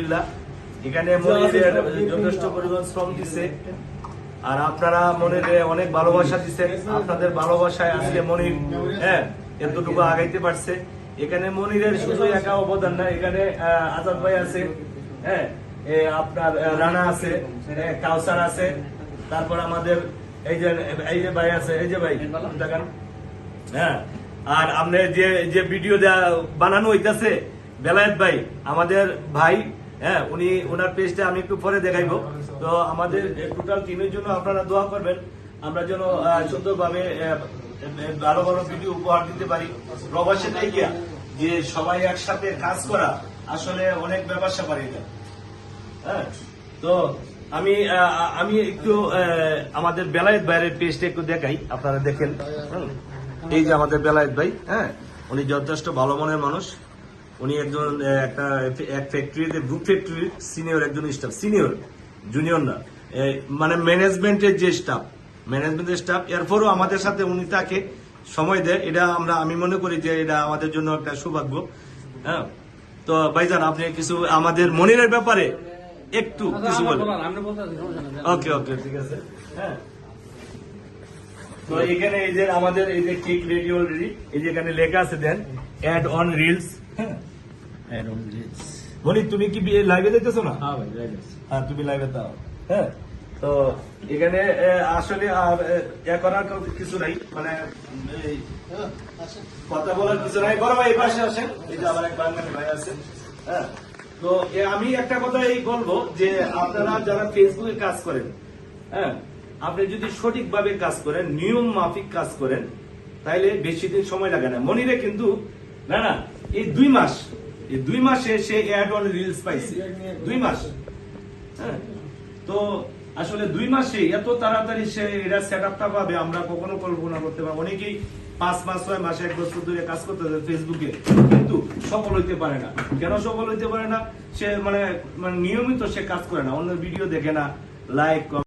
আলহামদুলিল্লাহ এখানে মনিরের যথেষ্ট পরিমাণ শ্রম দিছে। আর আপনারা মনিরে অনেক ভালোবাসা দিচ্ছেন আপনাদের ভালোবাসায় আজকে মনির হ্যাঁ এতটুকু আগাইতে পারছে। এখানে মনিরের শুধু একা অবদান না এখানে আজাদ ভাই আছে হ্যাঁ আপনার রানা আছে কাউসার আছে তারপর আমাদের এই যে এই যে ভাই আছে এই যে ভাই দেখেন হ্যাঁ আর আপনি যে যে ভিডিও বানানো হইতাছে বেলায়েত ভাই আমাদের ভাই হ্যাঁ উনি ওনার পেজটা আমি একটু পরে দেখাইবো। তো আমাদের টোটাল টিমের জন্য আপনারা দোয়া করবেন, আমরা যেন সুন্দরভাবে ভালো ভালো ভিডিও উপহার দিতে পারি। যে সবাই একসাথে কাজ করা আসলে অনেক ব্যাপার স্যাপার হ্যাঁ তো আমি আমি একটু আমাদের বেলায়েত ভাইয়ের পেজটা একটু দেখাই, আপনারা দেখেন। এই যে আমাদের বেলায়েত ভাই হ্যাঁ উনি যথেষ্ট ভালো মনের মানুষ। উনি একজন একটা এক ফ্যাক্টরিতে গ্রুপ ফ্যাক্টরির সিনিয়র একজন স্টাফ সিনিয়র জুনিয়র না। মানে ম্যানেজমেন্টের যে স্টাফ ম্যানেজমেন্টের স্টাফ এরপরও আমাদের সাথে উনি তাকে সময় দেয়। এটা আমরা আমি মনে করি যে এটা আমাদের জন্য একটা সৌভাগ্য। হ্যাঁ? তো ভাইজান আপনি কিছু আমাদের মনিরের ব্যাপারে একটু কিছু বলেন। ওকে ওকে ঠিক আছে। হ্যাঁ। তো এখানে এই যে আমাদের এই যে কেক রেডি অলরেডি এই যে এখানে লেখা আছে দেন অ্যাড অন রিলস হ্যাঁ। মনি তুমি কি লাইভে দেখতেছো না? হ্যাঁ ভাই হ্যাঁ তুমি লাইভে দাও। হ্যাঁ তো এখানে আসলে আর ইয়া করার কিছু নাই। মানে এই, কথা বলার কিছু নাই। বড় ভাই এই পাশে আসেন। এই যে আমার এক বাঙালি ভাই আছে। হ্যাঁ তো আমি একটা কথা এই বলব যে আপনারা যারা ফেসবুকে কাজ করেন হ্যাঁ আপনি যদি সঠিকভাবে কাজ করেন নিয়ম মাফিক কাজ করেন তাইলে বেশি দিন সময় লাগে না। মনিরে কিন্তু না না এই দুই মাস এই দুই মাসে সে অ্যাড অন রিলস পাইছে। দুই মাস। হ্যাঁ। তো আসলে দুই মাসে এত তাড়াতাড়ি সে এটা সেট আপটা পাবে, আমরা কখনো কল্পনা করতে পারব অনেকেই পাঁচ মাস, ছয় মাসে, এক বছর ধরে কাজ করতে ফেসবুকে কিন্তু সফল হইতে পারে না। কেন সফল হইতে পারে না? সে মানে মানে নিয়মিত সে কাজ করে না। অন্য ভিডিও দেখে না। লাইক